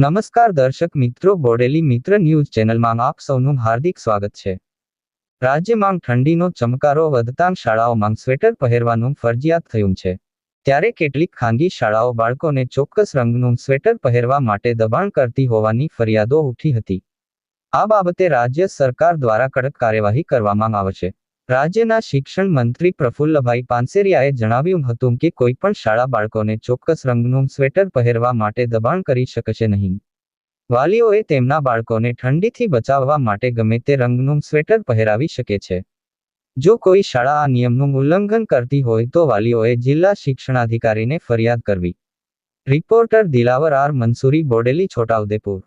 નમસ્કાર દર્શક મિત્રો, બોડેલી મિત્ર ન્યૂઝ ચેનલમાં આપ સૌનું હાર્દિક સ્વાગત છે. રાજ્યમાં ઠંડીનો ચમકારો વધતાં શાળાઓમાં સ્વેટર પહેરવાનું ફરજિયાત થયું છે. ત્યારે કેટલીક ખાનગી શાળાઓ બાળકોને ચોક્કસ રંગનું સ્વેટર પહેરવા માટે દબાણ કરતી હોવાની ફરિયાદો ઉઠી હતી. આ બાબતે રાજ્ય સરકાર દ્વારા કડક કાર્યવાહી કરવામાં આવશે રાજ્યના શિક્ષણ મંત્રી પ્રફુલ્લભાઈ પાનસેરિયાએ જણાવ્યું હતું કે કોઈ પણ શાળા બાળકોને ચોક્કસ રંગનું સ્વેટર પહેરવા માટે દબાણ કરી શકશે નહીં. વાલીઓએ તેમના બાળકોને ઠંડીથી બચાવવા માટે ગમે તે રંગનું સ્વેટર પહેરાવી શકે છે. જો કોઈ શાળા આ નિયમનું ઉલ્લંઘન કરતી હોય તો વાલીઓએ જિલ્લા શિક્ષણાધિકારીને ફરિયાદ કરવી. Reporter Dilawar R Mansuri, Bodeli, Chhota Udepur.